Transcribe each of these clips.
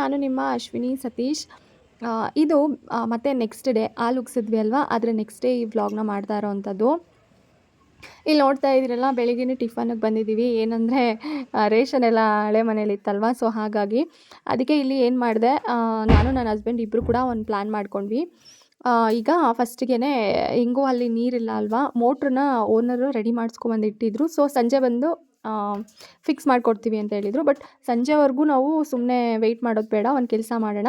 ನಾನು ನಿಮ್ಮ ಅಶ್ವಿನಿ ಸತೀಶ್. ಇದು ಮತ್ತೆ ನೆಕ್ಸ್ಟ್ ಡೇ ಹಾಲು ಉಗ್ಸಿದ್ವಿ ಅಲ್ವಾ? ಆದರೆ ನೆಕ್ಸ್ಟ್ ಡೇ ಈ ವ್ಲಾಗ್ನ ಮಾಡ್ತಾ ಇರೋವಂಥದ್ದು. ಇಲ್ಲಿ ನೋಡ್ತಾ ಇದ್ದೀರಲ್ಲ ಬೆಳಿಗ್ಗೆ ಟಿಫನ್ಗೆ ಬಂದಿದ್ದೀವಿ. ಏನಂದರೆ ರೇಷನ್ ಎಲ್ಲ ಹಳೆ ಮನೇಲಿ ಇತ್ತಲ್ವ? ಸೊ ಹಾಗಾಗಿ ಅದಕ್ಕೆ ಇಲ್ಲಿ ಏನು ಮಾಡಿದೆ ನಾನು, ನನ್ನ ಹಸ್ಬೆಂಡ್ ಇಬ್ಬರು ಕೂಡ ಒಂದು ಪ್ಲ್ಯಾನ್ ಮಾಡ್ಕೊಂಡ್ವಿ. ಈಗ ಫಸ್ಟಿಗೆ ಹೆಂಗೂ ಅಲ್ಲಿ ನೀರಿಲ್ಲ ಅಲ್ವಾ? ಮೋಟ್ರನ್ನ ಓನರು ರೆಡಿ ಮಾಡಿಸ್ಕೊಂಬಂದು ಇಟ್ಟಿದ್ರು ಸೊ ಸಂಜೆ ಬಂದು ಫಿಕ್ಸ್ ಮಾಡಿಕೊಡ್ತೀವಿ ಅಂತ ಹೇಳಿದರು. ಬಟ್ ಸಂಜೆವರೆಗೂ ನಾವು ಸುಮ್ಮನೆ ವೆಯ್ಟ್ ಮಾಡೋದು ಬೇಡ ಒಂದು ಕೆಲಸ ಮಾಡೋಣ.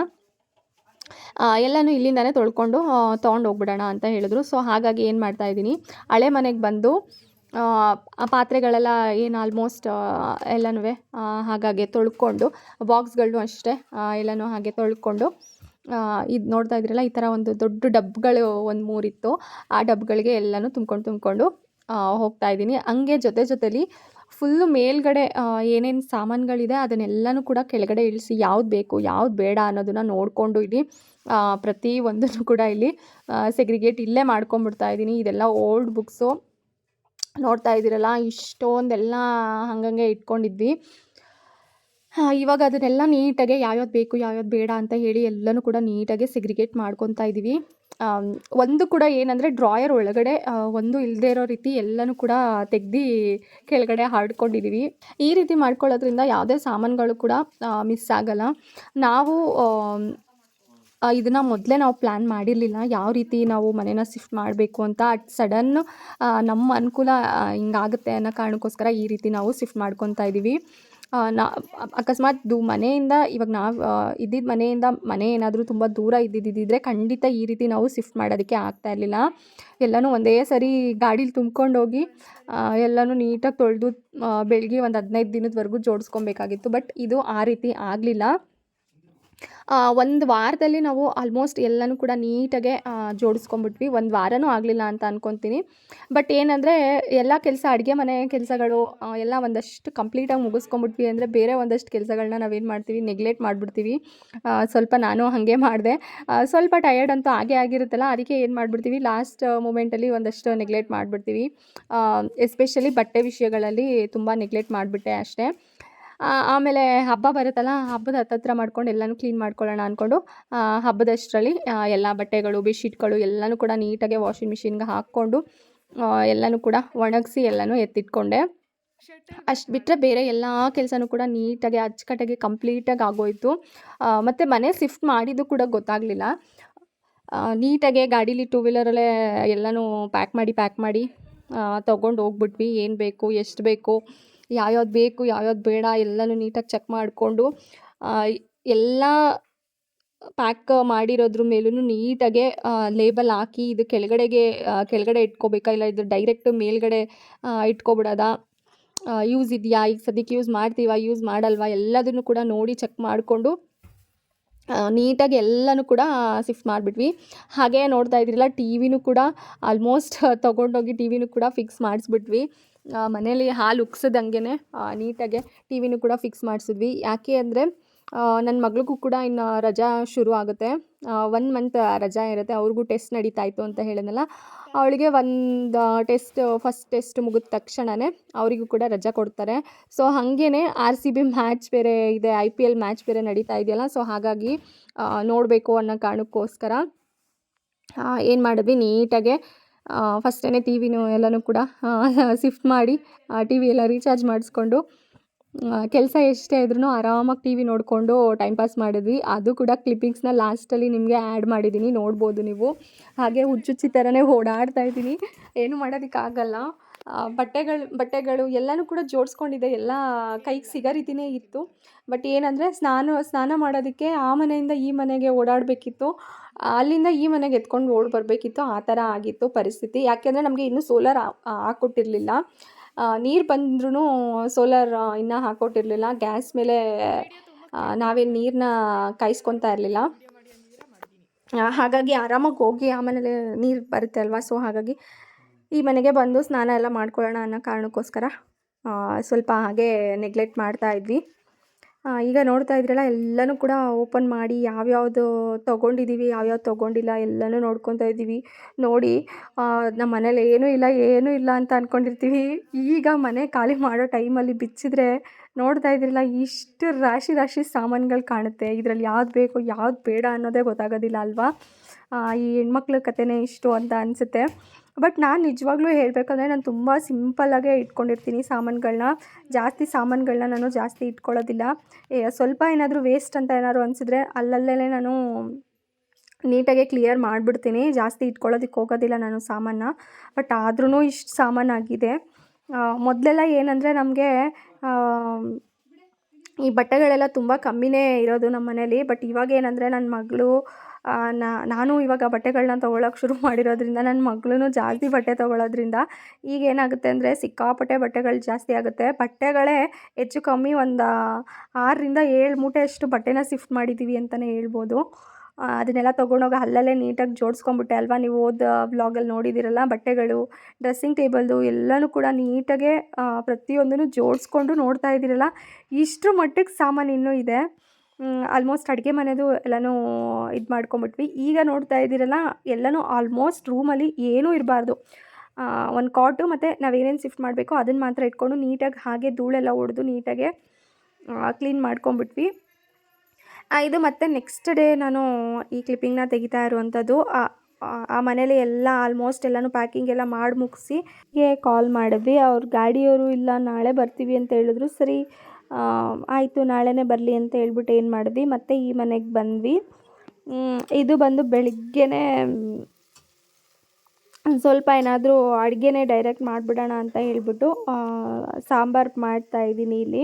ಎಲ್ಲನೂ ಇಲ್ಲಿಂದಲೇ ತೊಳ್ಕೊಂಡು ತೊಗೊಂಡು ಹೋಗ್ಬಿಡೋಣ ಅಂತ ಹೇಳಿದ್ರು. ಸೊ ಹಾಗಾಗಿ ಏನು ಮಾಡ್ತಾ ಇದ್ದೀನಿ ಹಳೆ ಮನೆಗೆ ಬಂದು ಆ, ಪಾತ್ರೆಗಳೆಲ್ಲ ಏನು ಆಲ್ಮೋಸ್ಟ್ ಎಲ್ಲನೂ ಹಾಗಾಗಿ ತೊಳ್ಕೊಂಡು ಬಾಕ್ಸ್ಗಳನ್ನೂ ಅಷ್ಟೇ ಎಲ್ಲನೂ ಹಾಗೆ ತೊಳ್ಕೊಂಡು ಇದು ನೋಡ್ತಾ ಇದ್ರಲ್ಲ ಈ ಥರ ಒಂದು ದೊಡ್ಡ ಡಬ್ಗಳು ಒಂದು ಮೂರಿತ್ತು. ಆ ಡಬ್ಗಳಿಗೆ ಎಲ್ಲನೂ ತುಂಬ್ಕೊಂಡು ತುಂಬ್ಕೊಂಡು ಹೋಗ್ತಾ ಇದ್ದೀನಿ. ಹಂಗೆ ಜೊತೆ ಜೊತೆಲಿ ಫುಲ್ಲು ಮೇಲ್ಗಡೆ ಏನೇನು ಸಾಮಾನುಗಳಿದೆ ಅದನ್ನೆಲ್ಲನೂ ಕೂಡ ಕೆಳಗಡೆ ಇಳಿಸಿ ಯಾವ್ದು ಬೇಕು, ಯಾವ್ದು ಬೇಡ ಅನ್ನೋದನ್ನು ನೋಡಿಕೊಂಡು ಇಲ್ಲಿ ಪ್ರತಿ ಒಂದನ್ನು ಕೂಡ ಇಲ್ಲಿ ಸೆಗ್ರಿಗೇಟ್ ಇಲ್ಲೇ ಮಾಡ್ಕೊಂಬಿಡ್ತಾ ಇದ್ದೀನಿ ಇದೆಲ್ಲ ಓಲ್ಡ್ ಬುಕ್ಸು ನೋಡ್ತಾ ಇದ್ದೀರಲ್ಲ, ಇಷ್ಟೊಂದೆಲ್ಲ ಹಂಗಂಗೆ ಇಟ್ಕೊಂಡಿದ್ವಿ. ಇವಾಗ ಅದನ್ನೆಲ್ಲ ನೀಟಾಗೆ ಯಾವ್ಯಾವ್ದು ಬೇಕು, ಯಾವ್ಯಾವ್ದು ಬೇಡ ಅಂತ ಹೇಳಿ ಎಲ್ಲನೂ ಕೂಡ ನೀಟಾಗಿ ಸೆಗ್ರಿಗೇಟ್ ಮಾಡ್ಕೊತಾ ಇದ್ದೀವಿ ಒಂದು ಕೂಡ ಏನಂದರೆ ಡ್ರಾಯರ್ ಒಳಗಡೆ ಒಂದು ಇಲ್ಲದೆ ಇರೋ ರೀತಿ ಎಲ್ಲನೂ ಕೂಡ ತೆಗ್ದು ಕೆಳಗಡೆ ಹಾಡ್ಕೊಂಡಿದ್ದೀವಿ ಈ ರೀತಿ ಮಾಡ್ಕೊಳ್ಳೋದ್ರಿಂದ ಯಾವುದೇ ಸಾಮಾನುಗಳು ಕೂಡ ಮಿಸ್ ಆಗಲ್ಲ. ನಾವು ಇದನ್ನು ಮೊದಲೇ ನಾವು ಪ್ಲ್ಯಾನ್ ಮಾಡಿರಲಿಲ್ಲ. ಯಾವ ರೀತಿ ನಾವು ಮನೇನ ಶಿಫ್ಟ್ ಮಾಡಬೇಕು ಅಂತ ಅಟ್ ಸಡನ್ ನಮ್ಮ ಅನುಕೂಲ ಹಿಂಗಾಗುತ್ತೆ ಅನ್ನೋ ಕಾರಣಕ್ಕೋಸ್ಕರ ಈ ರೀತಿ ನಾವು ಶಿಫ್ಟ್ ಮಾಡ್ಕೊತಾ ಇದ್ದೀವಿ ನಾ ಅಕಸ್ಮಾತ್ ದು ಮನೆಯಿಂದ ಇವಾಗ ನಾವು ಇದ್ದಿದ್ದ ಮನೆಯಿಂದ ಮನೆ ಏನಾದರೂ ತುಂಬ ದೂರ ಇದ್ದಿದ್ದಿದ್ದರೆ ಖಂಡಿತ ಈ ರೀತಿ ನಾವು ಶಿಫ್ಟ್ ಮಾಡೋದಕ್ಕೆ ಆಗ್ತಾ ಇರಲಿಲ್ಲ. ಎಲ್ಲನೂ ಒಂದೇ ಸರಿ ಗಾಡೀಲಿ ತುಂಬ್ಕೊಂಡು ಹೋಗಿ ಆ, ಎಲ್ಲನೂ ನೀಟಾಗಿ ತೊಳೆದು ಬೆಳಗ್ಗೆ ಒಂದು ಹದಿನೈದು ದಿನದವರೆಗೂ ಜೋಡಿಸ್ಕೊಬೇಕಾಗಿತ್ತು. ಬಟ್ ಇದು ಆ ರೀತಿ ಆಗಲಿಲ್ಲ. ಒಂದು ವಾರದಲ್ಲಿ ನಾವು ಆಲ್ಮೋಸ್ಟ್ ಎಲ್ಲನೂ ಕೂಡ ನೀಟಾಗೆ ಜೋಡಿಸ್ಕೊಂಬಿಟ್ವಿ ಒಂದು ವಾರನೂ ಆಗಲಿಲ್ಲ ಅಂತ ಅಂದ್ಕೊತೀನಿ ಬಟ್ ಏನಂದರೆ, ಎಲ್ಲ ಕೆಲಸ ಅಡುಗೆ ಮನೆ ಕೆಲಸಗಳು ಎಲ್ಲ ಒಂದಷ್ಟು ಕಂಪ್ಲೀಟಾಗಿ ಮುಗಿಸ್ಕೊಂಬಿಟ್ವಿ ಅಂದರೆ ಬೇರೆ ಒಂದಷ್ಟು ಕೆಲಸಗಳನ್ನ ನಾವೇನು ಮಾಡ್ತೀವಿ? ನೆಗ್ಲೆಕ್ಟ್ ಮಾಡಿಬಿಡ್ತೀವಿ. ಸ್ವಲ್ಪ ನಾನು ಹಾಗೆ ಮಾಡಿದೆ. ಸ್ವಲ್ಪ ಟಯರ್ಡ್ ಅಂತೂ ಹಾಗೆ ಆಗಿರುತ್ತಲ್ಲ, ಅದಕ್ಕೆ ಏನು ಮಾಡಿಬಿಡ್ತೀವಿ? ಲಾಸ್ಟ್ ಮೂಮೆಂಟಲ್ಲಿ ಒಂದಷ್ಟು ನೆಗ್ಲೆಕ್ಟ್ ಮಾಡಿಬಿಡ್ತೀವಿ. ಎಸ್ಪೆಷಲಿ ಬಟ್ಟೆ ವಿಷಯಗಳಲ್ಲಿ ತುಂಬ ನೆಗ್ಲೆಕ್ಟ್ ಮಾಡಿಬಿಟ್ಟೆ ಅಷ್ಟೇ. ಆಮೇಲೆ ಹಬ್ಬ ಬರುತ್ತಲ್ಲ, ಹಬ್ಬದ ಹತ್ತತ್ರ ಮಾಡ್ಕೊಂಡು ಎಲ್ಲನೂ ಕ್ಲೀನ್ ಮಾಡ್ಕೊಳ್ಳೋಣ ಅಂದ್ಕೊಂಡು ಹಬ್ಬದಷ್ಟರಲ್ಲಿ ಎಲ್ಲ ಬಟ್ಟೆಗಳು ಬೆಡ್ಶೀಟ್ಗಳು ಎಲ್ಲನೂ ಕೂಡ ನೀಟಾಗಿ ವಾಷಿಂಗ್ ಮಿಷಿನ್ಗೆ ಹಾಕ್ಕೊಂಡು ಎಲ್ಲನೂ ಕೂಡ ಒಣಗಿಸಿ ಎಲ್ಲನೂ ಎತ್ತಿಟ್ಕೊಂಡೆ. ಅಷ್ಟು ಬಿಟ್ಟರೆ ಬೇರೆ ಎಲ್ಲ ಕೆಲಸನೂ ಕೂಡ ನೀಟಾಗಿ ಅಚ್ಚುಕಟ್ಟಾಗಿ ಕಂಪ್ಲೀಟಾಗಿ ಆಗೋಯ್ತು. ಮತ್ತು ಮನೆ ಶಿಫ್ಟ್ ಮಾಡಿದ್ದು ಕೂಡ ಗೊತ್ತಾಗಲಿಲ್ಲ. ನೀಟಾಗೆ ಗಾಡೀಲಿ ಟೂ ವೀಲರಲ್ಲೇ ಎಲ್ಲನೂ ಪ್ಯಾಕ್ ಮಾಡಿ ಪ್ಯಾಕ್ ಮಾಡಿ ತೊಗೊಂಡು ಹೋಗ್ಬಿಟ್ವಿ ಏನು ಬೇಕು, ಎಷ್ಟು ಬೇಕು ಯಾವ್ಯಾವ್ದು ಬೇಕು, ಯಾವ್ಯಾವ್ದು ಬೇಡ ಎಲ್ಲನೂ ನೀಟಾಗಿ ಚೆಕ್ ಮಾಡಿಕೊಂಡು ಎಲ್ಲ ಪ್ಯಾಕ್ ಮಾಡಿರೋದ್ರ ಮೇಲೂ ನೀಟಾಗೆ ಲೇಬಲ್ ಹಾಕಿ ಇದು ಕೆಳಗಡೆಗೆ ಕೆಳಗಡೆ ಇಟ್ಕೋಬೇಕಾ? ಇಲ್ಲ ಇದು ಡೈರೆಕ್ಟ್ ಮೇಲ್ಗಡೆ ಇಟ್ಕೊಬಿಡೋದ? ಯೂಸ್ ಇದೆಯಾ? ಈಗ ಸದ್ಯಕ್ಕೆ ಯೂಸ್ ಮಾಡ್ತೀವಾ? ಯೂಸ್ ಮಾಡಲ್ವಾ? ಎಲ್ಲದನ್ನು ಕೂಡ ನೋಡಿ ಚೆಕ್ ಮಾಡಿಕೊಂಡು ನೀಟಾಗಿ ಎಲ್ಲನೂ ಕೂಡ ಶಿಫ್ಟ್ ಮಾಡಿಬಿಟ್ವಿ. ಹಾಗೆ ನೋಡ್ತಾ ಇದ್ರಲ್ಲ ಟಿ ವಿನೂ ಕೂಡ ಆಲ್ಮೋಸ್ಟ್ ತೊಗೊಂಡೋಗಿ ಟಿ ವಿನೂ ಕೂಡ ಫಿಕ್ಸ್ ಮಾಡಿಸ್ಬಿಟ್ವಿ. ಮನೇಲಿ ಹಾಲು ಉಗ್ಸದಂಗೆ ನೀಟಾಗೆ ಟಿ ವಿನೂ ಕೂಡ ಫಿಕ್ಸ್ ಮಾಡಿಸಿದ್ವಿ. ಯಾಕೆ ಅಂದರೆ ನನ್ನ ಮಗಳಿಗೂ ಕೂಡ ಇನ್ನು ರಜಾ ಶುರು ಆಗುತ್ತೆ. ಒನ್ ಮಂತ್ ರಜಾ ಇರುತ್ತೆ. ಅವ್ರಿಗೂ ಟೆಸ್ಟ್ ನಡೀತಾ ಇತ್ತು ಅಂತ ಹೇಳಿದ್ನಲ್ಲ, ಅವಳಿಗೆ ಒಂದು ಟೆಸ್ಟ್ ಫಸ್ಟ್ ಟೆಸ್ಟ್ ಮುಗಿದ ತಕ್ಷಣವೇ ಅವರಿಗೂ ಕೂಡ ರಜಾ ಕೊಡ್ತಾರೆ. ಸೊ ಹಾಗೇ ಆರ್ ಸಿ ಬಿ ಮ್ಯಾಚ್ ಬೇರೆ ಇದೆ ಐ ಪಿ ಎಲ್ ಮ್ಯಾಚ್ ಬೇರೆ ನಡೀತಾ ಇದೆಯಲ್ಲ ಸೊ ಹಾಗಾಗಿ ನೋಡಬೇಕು ಅನ್ನೋ ಕಾರಣಕ್ಕೋಸ್ಕರ ಏನು ಮಾಡಿದ್ವಿ, ನೀಟಾಗೆ ಫಸ್ಟೇ ಟಿ ವಿನೂ ಎಲ್ಲನೂ ಕೂಡ ಶಿಫ್ಟ್ ಮಾಡಿ ಟಿ ವಿ ಎಲ್ಲ ರೀಚಾರ್ಜ್ ಮಾಡಿಸ್ಕೊಂಡು ಕೆಲಸ ಎಷ್ಟೇ ಇದ್ರೂ ಆರಾಮಾಗಿ ಟಿ ವಿ ನೋಡಿಕೊಂಡು ಟೈಮ್ ಪಾಸ್ ಮಾಡಿದ್ವಿ. ಅದು ಕೂಡ ಕ್ಲಿಪ್ಪಿಂಗ್ಸ್ನ ಲಾಸ್ಟಲ್ಲಿ ನಿಮಗೆ ಆ್ಯಡ್ ಮಾಡಿದ್ದೀನಿ, ನೋಡ್ಬೋದು ನೀವು. ಹಾಗೆ ಹುಚ್ಚುಚ್ಚಿ ಥರನೇ ಓಡಾಡ್ತಾ ಇದ್ದೀನಿ. ಏನು ಮಾಡೋದಕ್ಕಾಗಲ್ಲ. ಬಟ್ಟೆಗಳು ಬಟ್ಟೆಗಳು ಎಲ್ಲನೂ ಕೂಡ ಜೋಡಿಸ್ಕೊಂಡಿದ್ದೆ ಎಲ್ಲ ಕೈಗೆ ಸಿಗೋ ರೀತಿಯೇ ಇತ್ತು. ಬಟ್ ಏನಂದರೆ ಸ್ನಾನ ಸ್ನಾನ ಮಾಡೋದಕ್ಕೆ ಆ ಮನೆಯಿಂದ ಈ ಮನೆಗೆ ಓಡಾಡಬೇಕಿತ್ತು. ಅಲ್ಲಿಂದ ಈ ಮನೆಗೆ ಎತ್ಕೊಂಡು ಓಡಿ ಬರಬೇಕಿತ್ತು. ಆ ಥರ ಆಗಿತ್ತು ಪರಿಸ್ಥಿತಿ. ಯಾಕೆಂದರೆ ನಮಗೆ ಇನ್ನೂ ಸೋಲಾರ್ ಹಾಕ್ಕೊಟ್ಟಿರಲಿಲ್ಲ ನೀರು ಬಂದ್ರೂ ಸೋಲಾರ್ ಇನ್ನೂ ಹಾಕ್ಕೊಟ್ಟಿರಲಿಲ್ಲ ಗ್ಯಾಸ್ ಮೇಲೆ ನಾವೇನು ನೀರನ್ನ ಕಾಯಿಸ್ಕೊತಾ ಇರಲಿಲ್ಲ. ಹಾಗಾಗಿ ಆರಾಮಾಗಿ ಹೋಗಿ ಆಮೇಲೆ ನೀರು ಬರುತ್ತೆ ಅಲ್ವಾ? ಸೊ ಹಾಗಾಗಿ ಈ ಮನೆಗೆ ಬಂದು ಸ್ನಾನ ಎಲ್ಲ ಮಾಡ್ಕೊಳ್ಳೋಣ ಅನ್ನೋ ಕಾರಣಕ್ಕೋಸ್ಕರ ಸ್ವಲ್ಪ ಹಾಗೆ ನೆಗ್ಲೆಕ್ಟ್ ಮಾಡ್ತಾ ಇದ್ವಿ. ಈಗ ನೋಡ್ತಾ ಇದ್ರಲ್ಲ, ಎಲ್ಲನೂ ಕೂಡ ಓಪನ್ ಮಾಡಿ ಯಾವ್ಯಾವುದು ತೊಗೊಂಡಿದ್ದೀವಿ ಯಾವ್ಯಾವ್ದು ತೊಗೊಂಡಿಲ್ಲ ಎಲ್ಲನೂ ನೋಡ್ಕೊತಾ ಇದ್ದೀವಿ. ನೋಡಿ ನಮ್ಮ ಮನೇಲಿ ಏನೂ ಇಲ್ಲ ಏನೂ ಇಲ್ಲ ಅಂತ ಅಂದ್ಕೊಂಡಿರ್ತೀವಿ ಈಗ ಮನೆ ಖಾಲಿ ಮಾಡೋ ಟೈಮಲ್ಲಿ ಬಿಚ್ಚಿದ್ರೆ ನೋಡ್ತಾ ಇದ್ರಲ್ಲ, ಇಷ್ಟು ರಾಶಿ ರಾಶಿ ಸಾಮಾನುಗಳು ಕಾಣುತ್ತೆ. ಇದರಲ್ಲಿ ಯಾವ್ದು ಬೇಕು, ಯಾವ್ದು ಬೇಡ ಅನ್ನೋದೇ ಗೊತ್ತಾಗೋದಿಲ್ಲ ಅಲ್ವಾ? ಈ ಹೆಣ್ಮಕ್ಳ ಕಥೆನೇ ಇಷ್ಟು ಅಂತ ಅನಿಸುತ್ತೆ. ಬಟ್ ನಾನು ನಿಜವಾಗ್ಲೂ ಹೇಳಬೇಕಂದ್ರೆ ನಾನು ತುಂಬ ಸಿಂಪಲ್ಲಾಗೆ ಇಟ್ಕೊಂಡಿರ್ತೀನಿ ಸಾಮಾನುಗಳನ್ನ ಜಾಸ್ತಿ ಸಾಮಾನುಗಳನ್ನ ನಾನು ಜಾಸ್ತಿ ಇಟ್ಕೊಳ್ಳೋದಿಲ್ಲ. ಸ್ವಲ್ಪ ಏನಾದರೂ ವೇಸ್ಟ್ ಅಂತ ಏನಾದ್ರು ಅನಿಸಿದ್ರೆ ಅಲ್ಲಲ್ಲೇ ನಾನು ನೀಟಾಗೆ ಕ್ಲಿಯರ್ ಮಾಡಿಬಿಡ್ತೀನಿ. ಜಾಸ್ತಿ ಇಟ್ಕೊಳ್ಳೋದಕ್ಕೆ ಹೋಗೋದಿಲ್ಲ ನಾನು ಸಾಮಾನ ಬಟ್ ಆದ್ರೂ ಇಷ್ಟು ಸಾಮಾನಾಗಿದೆ ಮೊದಲೆಲ್ಲ ಏನಂದರೆ ನಮಗೆ ಈ ಬಟ್ಟೆಗಳೆಲ್ಲ ತುಂಬ ಕಮ್ಮಿನೇ ಇರೋದು ನಮ್ಮ ಮನೇಲಿ ಬಟ್ ಇವಾಗ ಏನಂದರೆ ನನ್ನ ಮಗಳು ನಾನು ಇವಾಗ ಬಟ್ಟೆಗಳನ್ನ ತೊಗೊಳಕ್ಕೆ ಶುರು ಮಾಡಿರೋದ್ರಿಂದ ನನ್ನ ಮಗಳೂ ಜಾಸ್ತಿ ಬಟ್ಟೆ ತೊಗೊಳೋದ್ರಿಂದ ಈಗ ಏನಾಗುತ್ತೆ ಅಂದರೆ ಸಿಕ್ಕಾಪಟ್ಟೆ ಬಟ್ಟೆಗಳು ಜಾಸ್ತಿ ಆಗುತ್ತೆ. ಬಟ್ಟೆಗಳೇ ಹೆಚ್ಚು ಕಮ್ಮಿ ಒಂದು ಆರರಿಂದ ಏಳು ಮೂಟೆಯಷ್ಟು ಬಟ್ಟೆನ ಶಿಫ್ಟ್ ಮಾಡಿದ್ದೀವಿ ಅಂತಲೇ ಹೇಳ್ಬೋದು. ಅದನ್ನೆಲ್ಲ ತೊಗೊಂಡೋಗಿ ಅಲ್ಲಲ್ಲೇ ನೀಟಾಗಿ ಜೋಡಿಸ್ಕೊಂಬಿಟ್ಟೆ ಅಲ್ವಾ? ನೀವು ಹೋದ ಬ್ಲಾಗಲ್ಲಿ ನೋಡಿದ್ದೀರಲ್ಲ ಬಟ್ಟೆಗಳು, ಡ್ರೆಸ್ಸಿಂಗ್ ಟೇಬಲ್ದು ಎಲ್ಲನೂ ಕೂಡ ನೀಟಾಗೆ ಪ್ರತಿಯೊಂದನ್ನು ಜೋಡಿಸ್ಕೊಂಡು ನೋಡ್ತಾ ಇದ್ದೀರಲ್ಲ? ಇಷ್ಟರ ಮಟ್ಟಿಗೆ ಸಾಮಾನು ಇನ್ನೂ ಇದೆ. ಆಲ್ಮೋಸ್ಟ್ ಅಡುಗೆ ಮನೆದು ಎಲ್ಲನೂ ಇದು ಮಾಡ್ಕೊಂಬಿಟ್ವಿ. ಈಗ ನೋಡ್ತಾ ಇದ್ದೀರಲ್ಲ, ಎಲ್ಲನೂ ಆಲ್ಮೋಸ್ಟ್ ರೂಮಲ್ಲಿ ಏನೂ ಇರಬಾರ್ದು. ಒಂದು ಕಾಟು ಮತ್ತು ನಾವೇನೇನು ಶಿಫ್ಟ್ ಮಾಡಬೇಕೋ ಅದನ್ನು ಮಾತ್ರ ಇಟ್ಕೊಂಡು ನೀಟಾಗಿ ಹಾಗೆ ಧೂಳೆಲ್ಲ ಹೊಡೆದು ನೀಟಾಗೆ ಕ್ಲೀನ್ ಮಾಡ್ಕೊಂಬಿಟ್ವಿ. ಇದು ಮತ್ತೆ ನೆಕ್ಸ್ಟ್ ಡೇ ನಾನು ಈ ಕ್ಲಿಪ್ಪಿಂಗ್ನ ತೆಗಿತಾ ಇರುವಂಥದ್ದು ಆ- ಮನೇಲಿ ಎಲ್ಲ ಆಲ್ಮೋಸ್ಟ್ ಎಲ್ಲನೂ ಪ್ಯಾಕಿಂಗ್ ಎಲ್ಲ ಮಾಡಿ ಮುಗಿಸಿ ಕಾಲ್ ಮಾಡಿದ್ವಿ. ಅವ್ರ ಗಾಡಿಯವರು ಇಲ್ಲ, ನಾಳೆ ಬರ್ತೀವಿ ಅಂತ ಹೇಳಿದ್ರು. ಸರಿ ಆಯಿತು, ನಾಳೆನೇ ಬರಲಿ ಅಂತ ಹೇಳ್ಬಿಟ್ಟು ಏನು ಮಾಡಿದ್ವಿ. ಮತ್ತೆ ಈ ಮನೆಗೆ ಬಂದ್ವಿ. ಇದು ಬಂದು ಬೆಳಿಗ್ಗೆನೇ ಸ್ವಲ್ಪ ಏನಾದರೂ ಅಡುಗೆನೇ ಡೈರೆಕ್ಟ್ ಮಾಡಿಬಿಡೋಣ ಅಂತ ಹೇಳ್ಬಿಟ್ಟು ಸಾಂಬಾರು ಮಾಡ್ತಾ ಇದ್ದೀನಿ ಇಲ್ಲಿ.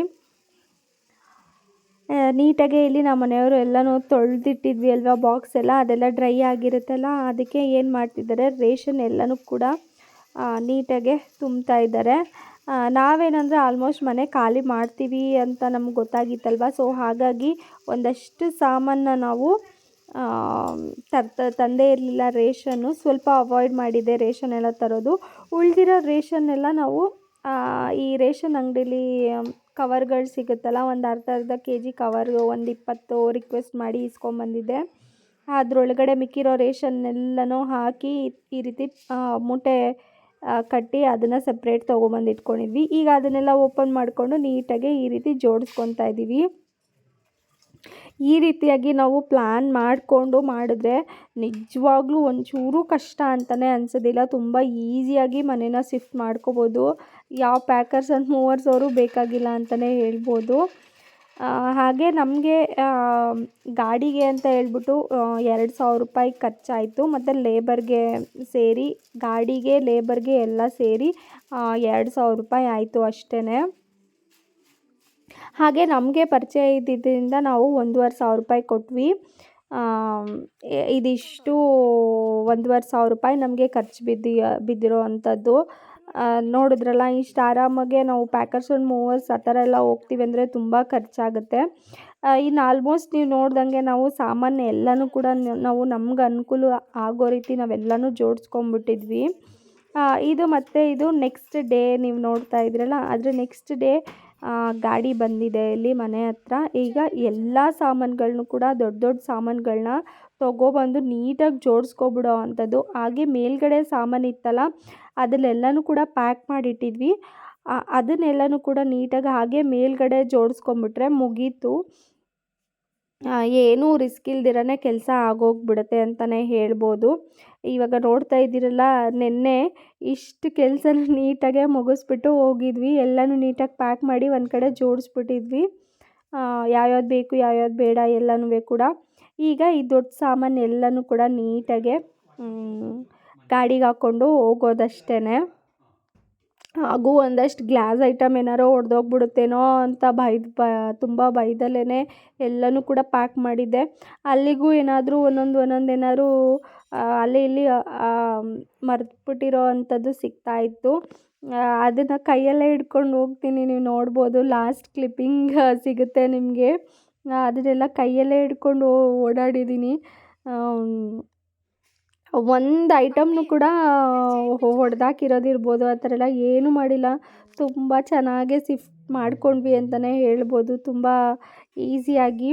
ನೀಟಾಗೆ ಇಲ್ಲಿ ನಮ್ಮ ಮನೆಯವರು ಎಲ್ಲನೂ ತೊಳೆದಿಟ್ಟಿದ್ವಿ ಅಲ್ವಾ ಬಾಕ್ಸ್ ಎಲ್ಲ? ಅದೆಲ್ಲ ಡ್ರೈ ಆಗಿರುತ್ತಲ್ಲ, ಅದಕ್ಕೆ ಏನು ಮಾಡ್ತಿದ್ದಾರೆ? ರೇಷನ್ ಎಲ್ಲನೂ ಕೂಡ ನೀಟಾಗೆ ತುಂಬ್ತಾ ಇದ್ದಾರೆ. ನಾವೇನಂದರೆ ಆಲ್ಮೋಸ್ಟ್ ಮನೆ ಖಾಲಿ ಮಾಡ್ತೀವಿ ಅಂತ ನಮ್ಗೆ ಗೊತ್ತಾಗಿತ್ತಲ್ವ? ಸೊ ಹಾಗಾಗಿ ಒಂದಷ್ಟು ಸಾಮಾನನ್ನ ನಾವು ತರ್ತ ತಂದೇ ಇರಲಿಲ್ಲ ರೇಷನ್ನು. ಸ್ವಲ್ಪ ಅವಾಯ್ಡ್ ಮಾಡಿದೆ ರೇಷನ್ ಎಲ್ಲ ತರೋದು. ಉಳಿದಿರೋ ರೇಷನ್ ಎಲ್ಲ ನಾವು ಈ ರೇಷನ್ ಅಂಗಡೀಲಿ ಕವರ್ಗಳು ಸಿಗುತ್ತಲ್ಲ, ಒಂದು ಅರ್ಧ ಅರ್ಧ ಕೆ ಜಿ ಕವರು ಒಂದು ಇಪ್ಪತ್ತು ರಿಕ್ವೆಸ್ಟ್ ಮಾಡಿ ಇಸ್ಕೊಂಬಂದಿದ್ದೆ. ಅದರೊಳಗಡೆ ಮಿಕ್ಕಿರೋ ರೇಷನ್ನೆಲ್ಲನೂ ಹಾಕಿ ಈ ರೀತಿ ಮೂಟೆ ಕಟ್ಟಿ ಅದನ್ನು ಸಪ್ರೇಟ್ ತೊಗೊಂಬಂದು ಇಟ್ಕೊಂಡಿದ್ವಿ. ಈಗ ಅದನ್ನೆಲ್ಲ ಓಪನ್ ಮಾಡಿಕೊಂಡು ನೀಟಾಗಿ ಈ ರೀತಿ ಜೋಡಿಸ್ಕೊತಾ ಇದ್ದೀವಿ ಈ ರೀತಿಯಾಗಿ ನಾವು ಪ್ಲ್ಯಾನ್ ಮಾಡಿಕೊಂಡು ಮಾಡಿದ್ರೆ ನಿಜವಾಗ್ಲೂ ಒಂಚೂರು ಕಷ್ಟ ಅಂತಲೇ ಅನಿಸೋದಿಲ್ಲ. ತುಂಬ ಈಸಿಯಾಗಿ ಮನೇನ ಶಿಫ್ಟ್ ಮಾಡ್ಕೋಬೋದು. ಯಾವ ಪ್ಯಾಕರ್ಸ್ ಆ್ಯಂಡ್ ಮೂವರ್ಸ್ ಅವರು ಬೇಕಾಗಿಲ್ಲ ಅಂತಲೇ ಹೇಳ್ಬೋದು. ಹಾಗೆ ನಮಗೆ ಗಾಡಿಗೆ ಅಂತ ಹೇಳ್ಬಿಟ್ಟು ಎರಡು ಸಾವಿರ ರೂಪಾಯಿ ಖರ್ಚಾಯಿತು. ಮತ್ತು ಲೇಬರ್ಗೆ ಸೇರಿ, ಗಾಡಿಗೆ ಲೇಬರ್ಗೆ ಎಲ್ಲ ಸೇರಿ ಎರಡು ಸಾವಿರ ರೂಪಾಯಿ ಆಯಿತು ಅಷ್ಟೇ ಹಾಗೆ ನಮಗೆ ಪರಿಚಯ ಇದ್ದಿದ್ದರಿಂದ ನಾವು ಒಂದೂವರೆ ಸಾವಿರ ರೂಪಾಯಿ ಕೊಟ್ವಿ. ಇದಿಷ್ಟು ಒಂದೂವರೆ ಸಾವಿರ ರೂಪಾಯಿ ನಮಗೆ ಖರ್ಚು ಬಿದ್ದಿ ಬಿದ್ದಿರೋ ಅಂಥದ್ದು. ನೋಡಿದ್ರಲ್ಲ ಇಷ್ಟು ಆರಾಮಾಗೆ ನಾವು ಪ್ಯಾಕರ್ಸ್ ಆ್ಯಂಡ್ ಮೂವರ್ಸ್ ಆ ಥರ ಎಲ್ಲ ಹೋಗ್ತೀವಿ ಅಂದರೆ ತುಂಬ ಖರ್ಚಾಗುತ್ತೆ. ಇನ್ನು ಆಲ್ಮೋಸ್ಟ್ ನೀವು ನೋಡ್ದಂಗೆ ನಾವು ಸಾಮಾನ್ಯ ಎಲ್ಲನೂ ಕೂಡ ನಾವು ನಮ್ಗೆ ಅನುಕೂಲ ಆಗೋ ರೀತಿ ನಾವೆಲ್ಲನೂ ಜೋಡಿಸ್ಕೊಂಬಿಟ್ಟಿದ್ವಿ ಇದು ಮತ್ತು ಇದು ನೆಕ್ಸ್ಟ್ ಡೇ ನೀವು ನೋಡ್ತಾ ಇದ್ರಲ್ಲ, ಆದರೆ ನೆಕ್ಸ್ಟ್ ಡೇ ಗಾಡಿ ಬಂದಿದೆ ಇಲ್ಲಿ ಮನೆ ಹತ್ರ. ಈಗ ಎಲ್ಲ ಸಾಮಾನುಗಳನ್ನು ಕೂಡ ದೊಡ್ಡ ದೊಡ್ಡ ಸಾಮಾನುಗಳನ್ನ ತೊಗೊಬಂದು ನೀಟಾಗಿ ಜೋಡಿಸ್ಕೊಬಿಡೋ ಅಂಥದ್ದು ಹಾಗೆ ಮೇಲ್ಗಡೆ ಸಾಮಾನು ಇತ್ತಲ್ಲ ಅದನ್ನೆಲ್ಲನೂ ಕೂಡ ಪ್ಯಾಕ್ ಮಾಡಿಟ್ಟಿದ್ವಿ. ಅದನ್ನೆಲ್ಲನೂ ಕೂಡ ನೀಟಾಗಿ ಹಾಗೆ ಮೇಲ್ಗಡೆ ಜೋಡಿಸ್ಕೊಂಬಿಟ್ರೆ ಮುಗೀತು. ಏನೂ ರಿಸ್ಕ್ ಇಲ್ದಿರನೇ ಕೆಲಸ ಆಗೋಗ್ಬಿಡುತ್ತೆ ಅಂತಲೇ ಹೇಳ್ಬೋದು. ಇವಾಗ ನೋಡ್ತಾ ಇದ್ದೀರಲ್ಲ, ನಿನ್ನೆ ಇಷ್ಟು ಕೆಲಸನ ನೀಟಾಗೆ ಮುಗಿಸ್ಬಿಟ್ಟು ಹೋಗಿದ್ವಿ. ಎಲ್ಲನೂ ನೀಟಾಗಿ ಪ್ಯಾಕ್ ಮಾಡಿ ಒಂದು ಕಡೆ ಜೋಡಿಸ್ಬಿಟ್ಟಿದ್ವಿ. ಯಾವ್ಯಾವ್ದು ಬೇಕು, ಯಾವ್ಯಾವ್ದು ಬೇಡ ಎಲ್ಲನೂ ಕೂಡ. ಈಗ ಈ ದೊಡ್ಡ ಸಾಮಾನು ಎಲ್ಲನೂ ಕೂಡ ನೀಟಾಗೆ ಗಾಡಿಗೆ ಹಾಕ್ಕೊಂಡು ಹೋಗೋದಷ್ಟೇ ಹಾಗೂ ಒಂದಷ್ಟು ಗ್ಲಾಸ್ ಐಟಮ್ ಏನಾರು ಒಡೆದೋಗ್ಬಿಡುತ್ತೇನೋ ಅಂತ ಬೈದು ಬ, ತುಂಬ ಬೈದಲೇ ಎಲ್ಲನೂ ಕೂಡ ಪ್ಯಾಕ್ ಮಾಡಿದ್ದೆ. ಅಲ್ಲಿಗೂ ಏನಾದರೂ ಒಂದೊಂದು ಒಂದೊಂದು ಏನಾದ್ರು ಅಲ್ಲಿ ಇಲ್ಲಿ ಮರೆತ್ಬಿಟ್ಟಿರೋ ಅಂಥದ್ದು ಸಿಗ್ತಾಯಿತ್ತು ಅದನ್ನು ಕೈಯಲ್ಲೇ ಹಿಡ್ಕೊಂಡು ಹೋಗ್ತೀನಿ, ನೀವು ನೋಡ್ಬೋದು. ಲಾಸ್ಟ್ ಕ್ಲಿಪ್ಪಿಂಗ್ ಸಿಗುತ್ತೆ ನಿಮಗೆ. ಅದನ್ನೆಲ್ಲ ಕೈಯಲ್ಲೇ ಹಿಡ್ಕೊಂಡು ಓಡಾಡಿದ್ದೀನಿ. ಒಂದು ಐಟಮ್ನು ಕೂಡ ಹೊಡೆದಾಕಿರೋದಿರ್ಬೋದು. ಆ ಥರ ಎಲ್ಲ ಏನೂ ಮಾಡಿಲ್ಲ. ತುಂಬ ಚೆನ್ನಾಗೇ ಶಿಫ್ಟ್ ಮಾಡ್ಕೊಂಡ್ವಿ ಅಂತಲೇ ಹೇಳ್ಬೋದು. ತುಂಬ ಈಸಿಯಾಗಿ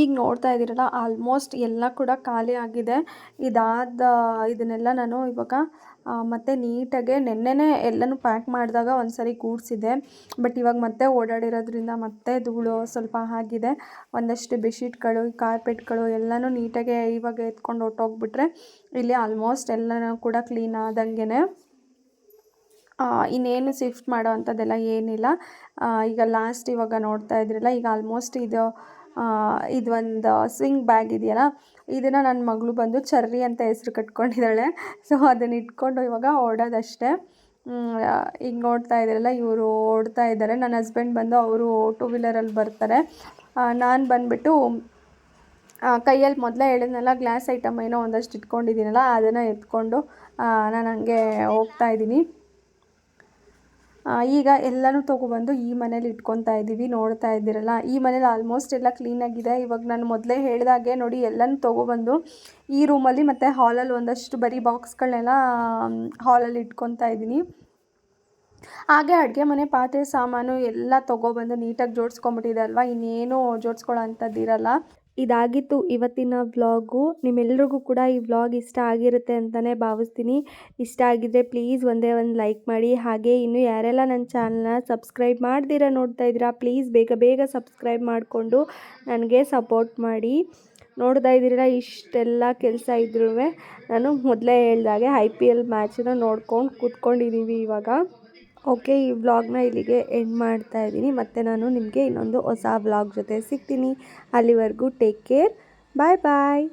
ಈಗ ನೋಡ್ತಾ ಇದ್ದೀರಲ್ಲ ಆಲ್ಮೋಸ್ಟ್ ಎಲ್ಲ ಕೂಡ ಖಾಲಿ ಆಗಿದೆ. ಇದಾದ, ಇದನ್ನೆಲ್ಲ ನಾನು ಇವಾಗ ಮತ್ತು ನೀಟಾಗೆ ನೆನ್ನೆನೇ ಎಲ್ಲನೂ ಪ್ಯಾಕ್ ಮಾಡಿದಾಗ ಒಂದು ಸರಿ ಕೂಡಿಸಿದ್ದೆ ಬಟ್ ಇವಾಗ ಮತ್ತೆ ಓಡಾಡಿರೋದ್ರಿಂದ ಮತ್ತೆ ಧೂಳು ಸ್ವಲ್ಪ ಆಗಿದೆ. ಒಂದಷ್ಟು ಬೆಡ್ಶೀಟ್ಗಳು ಕಾರ್ಪೆಟ್ಗಳು ಎಲ್ಲನೂ ನೀಟಾಗೆ ಇವಾಗ ಎತ್ಕೊಂಡು ಹೊಟ್ಟೋಗ್ಬಿಟ್ರೆ ಇಲ್ಲಿ ಆಲ್ಮೋಸ್ಟ್ ಎಲ್ಲನೂ ಕೂಡ ಕ್ಲೀನ್ ಆದಂಗೆ ಇನ್ನೇನು ಶಿಫ್ಟ್ ಮಾಡೋ ಅಂಥದ್ದೆಲ್ಲ ಏನಿಲ್ಲ. ಈಗ ಲಾಸ್ಟ್ ಇವಾಗ ನೋಡ್ತಾ ಇದ್ರಲ್ಲ, ಈಗ ಆಲ್ಮೋಸ್ಟ್ ಇದು ಇದು ಒಂದು ಸ್ವಿಂಗ್ ಬ್ಯಾಗ್ ಇದೆಯಲ್ಲ, ಇದನ್ನು ನನ್ನ ಮಗಳು ಬಂದು ಚರ್ರಿ ಅಂತ ಹೆಸರು ಕಟ್ಕೊಂಡಿದ್ದಾಳೆ. ಸೊ ಅದನ್ನು ಇಟ್ಕೊಂಡು ಇವಾಗ ಓಡೋದಷ್ಟೇ. ಈಗ ನೋಡ್ತಾ ಇದ್ದೀರಲ್ಲ, ಇವರು ಓಡ್ತಾ ಇದ್ದಾರೆ. ನನ್ನ ಹಸ್ಬೆಂಡ್ ಬಂದು ಅವರು ಟೂ ವೀಲರಲ್ಲಿ ಬರ್ತಾರೆ. ನಾನು ಬಂದುಬಿಟ್ಟು ಕೈಯಲ್ಲಿ ಮೊದಲೇ ಹೇಳಿದ್ನಲ್ಲ ಗ್ಲಾಸ್ ಐಟಮ್ ಏನೋ ಒಂದಷ್ಟು ಇಟ್ಕೊಂಡಿದ್ದೀನಲ್ಲ, ಅದನ್ನು ಎತ್ಕೊಂಡು ನಾನು ಹಂಗೆ ಹೋಗ್ತಾ ಇದ್ದೀನಿ. ಈಗ ಎಲ್ಲನೂ ತೊಗೊಬಂದು ಈ ಮನೇಲಿ ಇಟ್ಕೊತಾ ಇದ್ದೀವಿ, ನೋಡ್ತಾ ಇದ್ದೀರಲ್ಲ. ಈ ಮನೇಲಿ ಆಲ್ಮೋಸ್ಟ್ ಎಲ್ಲ ಕ್ಲೀನಾಗಿದೆ ಇವಾಗ ನಾನು ಮೊದಲೇ ಹೇಳಿದಾಗೆ ನೋಡಿ, ಎಲ್ಲನೂ ತೊಗೊಬಂದು ಈ ರೂಮಲ್ಲಿ ಮತ್ತು ಹಾಲಲ್ಲಿ ಒಂದಷ್ಟು ಬರೀ ಬಾಕ್ಸ್ಗಳನ್ನೆಲ್ಲ ಹಾಲಲ್ಲಿ ಇಟ್ಕೊತಾ ಇದ್ದೀನಿ. ಹಾಗೆ ಅಡುಗೆ ಮನೆ, ಪಾತ್ರೆ, ಸಾಮಾನು ಎಲ್ಲ ತೊಗೊಬಂದು ನೀಟಾಗಿ ಜೋಡಿಸ್ಕೊಂಬಿಟ್ಟಿದೆ ಅಲ್ವಾ? ಇನ್ನೇನು ಜೋಡಿಸ್ಕೊಳ್ಳೋ ಅಂಥದ್ದು ಇರಲ್ಲ ಇದಾಗಿತ್ತು ಇವತ್ತಿನ ವ್ಲಾಗು. ನಿಮ್ಮೆಲ್ರಿಗೂ ಕೂಡ ಈ ವ್ಲಾಗ್ ಇಷ್ಟ ಆಗಿರುತ್ತೆ ಅಂತಲೇ ಭಾವಿಸ್ತೀನಿ. ಇಷ್ಟ ಆಗಿದ್ದರೆ ಪ್ಲೀಸ್ ಒಂದೇ ಒಂದು ಲೈಕ್ ಮಾಡಿ. ಹಾಗೆ ಇನ್ನು ಯಾರೆಲ್ಲ ನನ್ನ ಚಾನಲ್ನ ಸಬ್ಸ್ಕ್ರೈಬ್ ಮಾಡ್ದಿರ ನೋಡ್ತಾ ಇದ್ದೀರಾ, ಪ್ಲೀಸ್ ಬೇಗ ಬೇಗ ಸಬ್ಸ್ಕ್ರೈಬ್ ಮಾಡಿಕೊಂಡು ನನಗೆ ಸಪೋರ್ಟ್ ಮಾಡಿ. ನೋಡ್ತಾ ಇದ್ದೀರಾ, ಇಷ್ಟೆಲ್ಲ ಕೆಲಸ ಇದ್ರೂ ನಾನು ಮೊದಲೇ ಹೇಳ್ದಾಗೆ ಐ ಪಿ ಎಲ್ ಮ್ಯಾಚನ್ನ ನೋಡ್ಕೊಂಡು ಕೂತ್ಕೊಂಡಿದ್ದೀವಿ ಇವಾಗ. ಓಕೆ ಈ ವ್ಲಾಗ್ನ ಇಲ್ಲಿಗೆ ಎಂಡ್ ಮಾಡ್ತಾ ಇದ್ದೀನಿ. ಮತ್ತು ನಾನು ನಿಮಗೆ ಇನ್ನೊಂದು ಹೊಸ ವ್ಲಾಗ್ ಜೊತೆ ಸಿಗ್ತೀನಿ. ಅಲ್ಲಿವರೆಗೂ ಟೇಕ್ ಕೇರ್ ಬಾಯ್ ಬಾಯ್